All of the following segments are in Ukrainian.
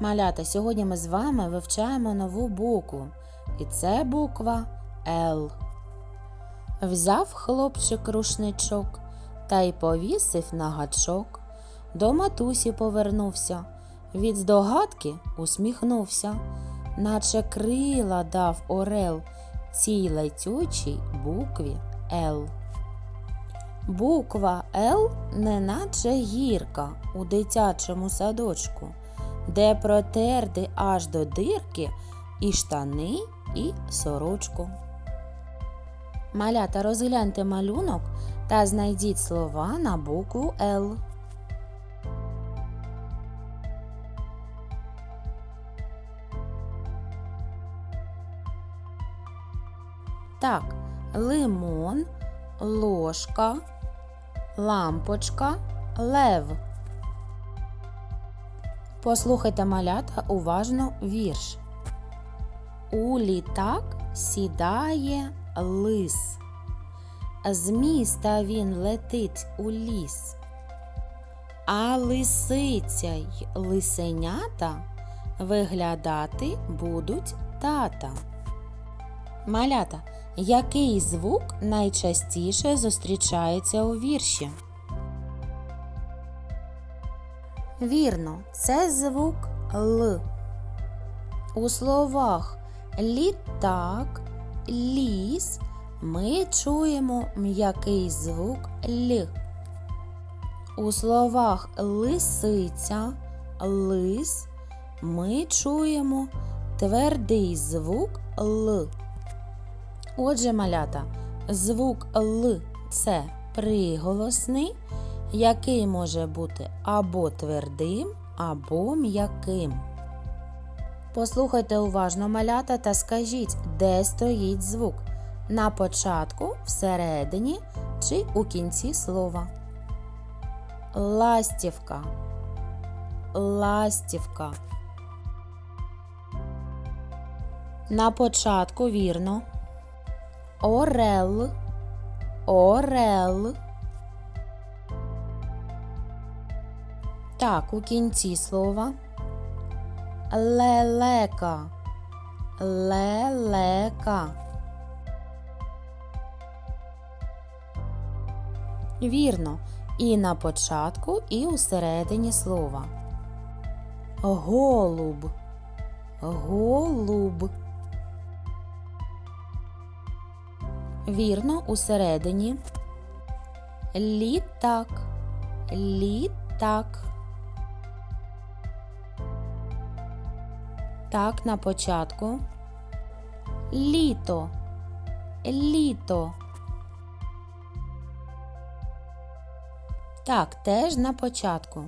Малята, сьогодні ми з вами вивчаємо нову букву. І це буква Л. Взяв хлопчик рушничок та й повісив на гачок. До матусі повернувся. Від здогадки усміхнувся, наче крила дав орел цій летючій букві Л. Буква Л неначе гірка у дитячому садочку, де протерти аж до дирки і штани, і сорочку. Малята розгляньте малюнок та знайдіть слова на букву Л. Так, лимон, ложка, лампочка, лев. Послухайте малята уважно вірш. У літак сідає лис. З міста він летить у ліс. А лисиця й лисенята виглядати будуть тата. Малята, який звук найчастіше зустрічається у вірші? Вірно, це звук Л. У словах літак, ліс ми чуємо м'який звук Л. У словах лисиця, лис ми чуємо твердий звук Л. Отже, малята, звук Л це приголосний, який може бути або твердим, або м'яким. Послухайте уважно малята та скажіть, де стоїть звук на початку, всередині чи у кінці слова. Ластівка. Ластівка. На початку вірно. Орел. Орел. Так, у кінці слова. Лелека. Лелека. Вірно. І на початку, і у середині слова. Голуб. Голуб. Вірно, усередині. Літак. Літак. Так, на початку. Літо. Літо. Так, теж на початку.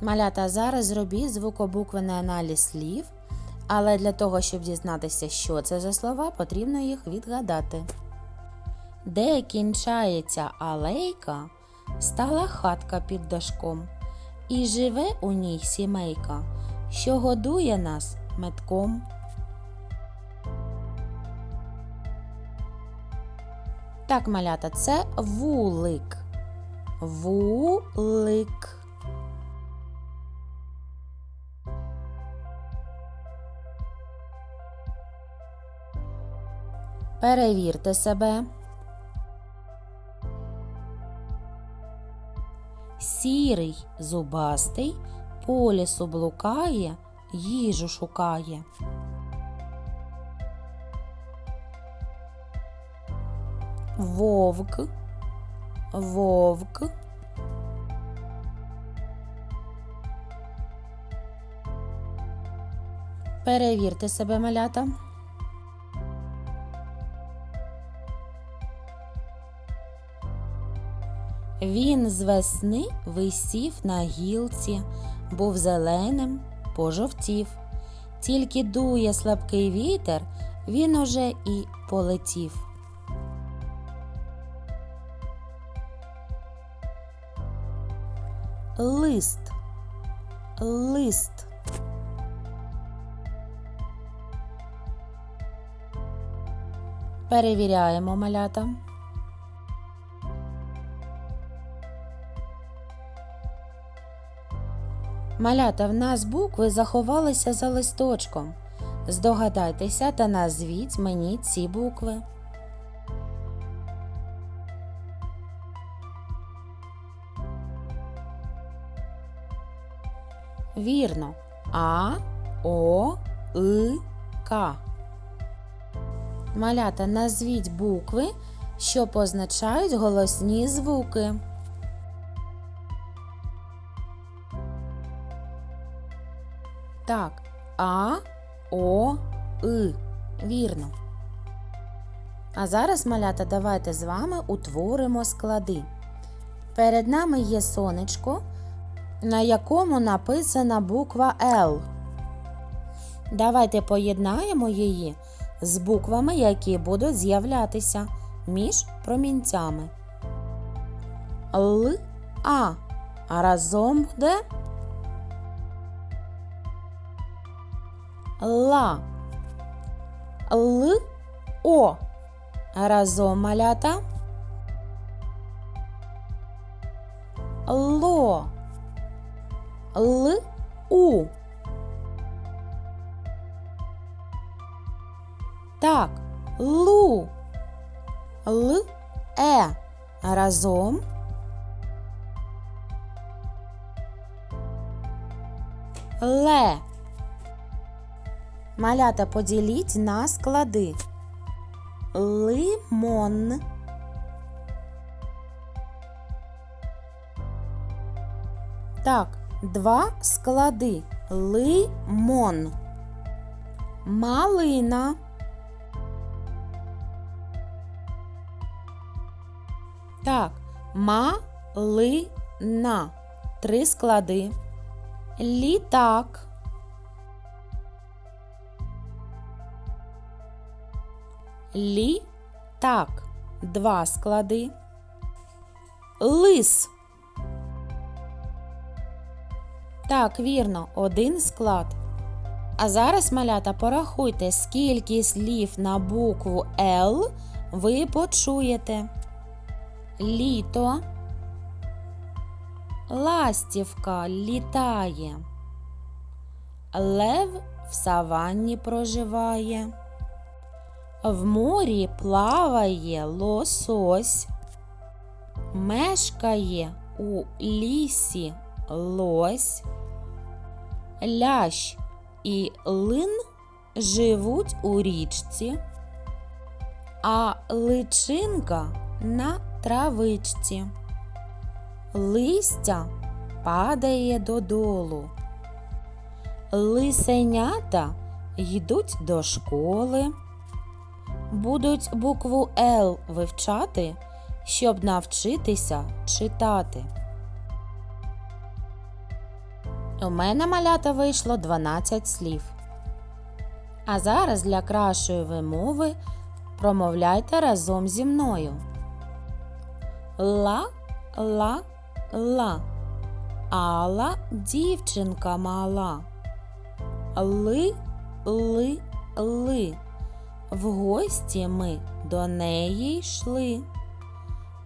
Малята, зараз зробіть звукобуквений аналіз слів, але для того, щоб дізнатися, що це за слова, потрібно їх відгадати. Де кінчається алейка, стала хатка під дашком, і живе у ній сімейка, що годує нас метком. Так, малята, це вулик. Вулик. Перевірте себе. Сірий зубастий по лісу блукає, їжу шукає. Вовк, вовк. Перевірте себе, малята. Він з весни висів на гілці, був зеленим, пожовтів. Тільки дує слабкий вітер, він уже і полетів. Лист. Лист. Перевіряємо малята. Малята, в нас букви заховалися за листочком. Здогадайтеся та назвіть мені ці букви. Вірно. А, О, И, К. Малята, назвіть букви, що позначають голосні звуки. Так, А, О, И. Вірно. А зараз, малята, давайте з вами утворимо склади. Перед нами є сонечко, на якому написана буква Л. Давайте поєднаємо її з буквами, які будуть з'являтися між промінцями. Л, А. А разом буде Ла. Л, О. Разом малята. Ло. Л, У. Так, лу. Л, Е. Разом. Ле. Малята поділіть на склади. Лимон. Так, два склади. Лимон. Малина. Так, малина. Три склади. Літак. Літак. Два склади. Лис. Так, вірно, один склад. А зараз, малята, порахуйте, скільки слів на букву Л ви почуєте. Літо. Ластівка літає. Лев в саванні проживає. В морі плаває лосось. Мешкає у лісі лось. Лящ і лин живуть у річці, а личинка на травичці. Листя падає додолу. Лисенята йдуть до школи. Будуть букву Л вивчати, щоб навчитися читати. У мене малята вийшло 12 слів. А зараз для кращої вимови промовляйте разом зі мною. Ла, ла, ла. Алла дівчинка мала. Ли, ли, ли. В гості ми до неї йшли.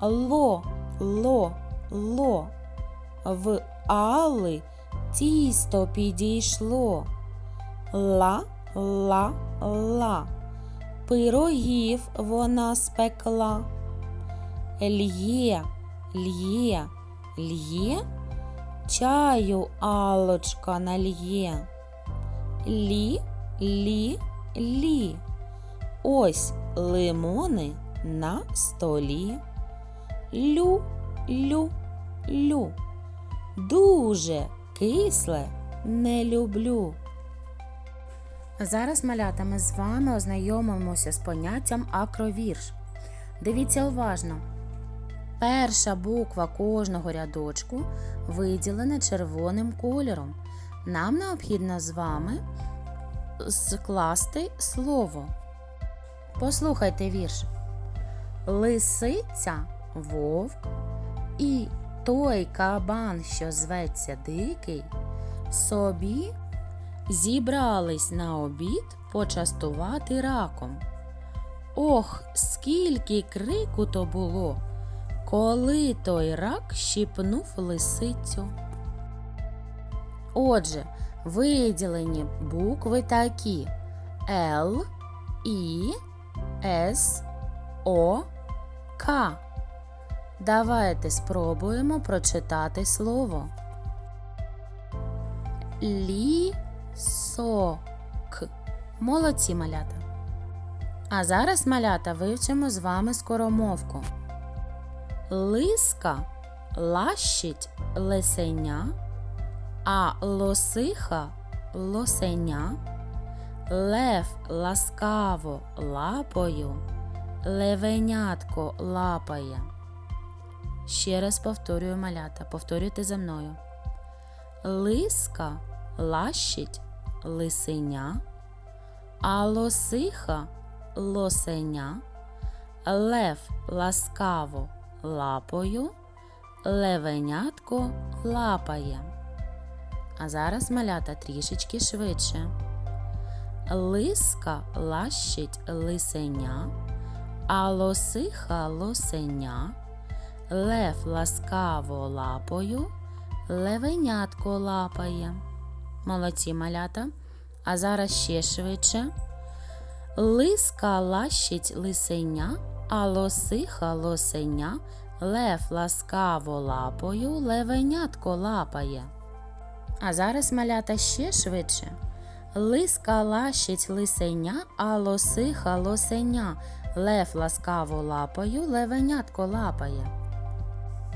Ло, ло, ло. В Алли тісто підійшло. Ла, ла, ла. Пирогів вона спекла. Л'є, л'є, л'є, чаю алочка нальє. Лі, лі, лі. Ось лимони на столі. Лю, лю, лю. Дуже кисле не люблю. Зараз, малята, ми з вами ознайомимося з поняттям акровірш. Дивіться уважно. Перша буква кожного рядочку виділена червоним кольором. Нам необхідно з вами скласти слово. Послухайте вірш. Лисиця вовк і той кабан, що зветься дикий, собі зібрались на обід почастувати раком. Ох, скільки крику то було, коли той рак щіпнув лисицю. Отже, виділені букви такі Л, І, С, О, К. Давайте спробуємо прочитати слово. Лісок. Молодці малята. А зараз малята вивчимо з вами скоромовку. Лиска лащить лисеня, а лосиха лосеня, лев ласкаво лапою, левенятко лапає. Ще раз повторюю малята, повторюйте за мною. Лиска лащить лисеня, а лосиха лосеня, лев ласкаво лапою, левенятко лапає. А зараз малята трішечки швидше. Лиска лащить лисеня, а лосиха лосеня, лев ласкаво лапою, левенятко лапає. Молодці малята. А зараз ще швидше. Лиска лащить лисеня, а лосиха лосеня, лев ласкаво лапою, левенятко лапає. А зараз малята ще швидше. Лиска лащить лисеня, а лосиха лосеня, лев ласкаво лапою, левенятко лапає.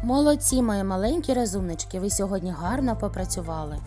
Молодці, мої маленькі розумнички, ви сьогодні гарно попрацювали.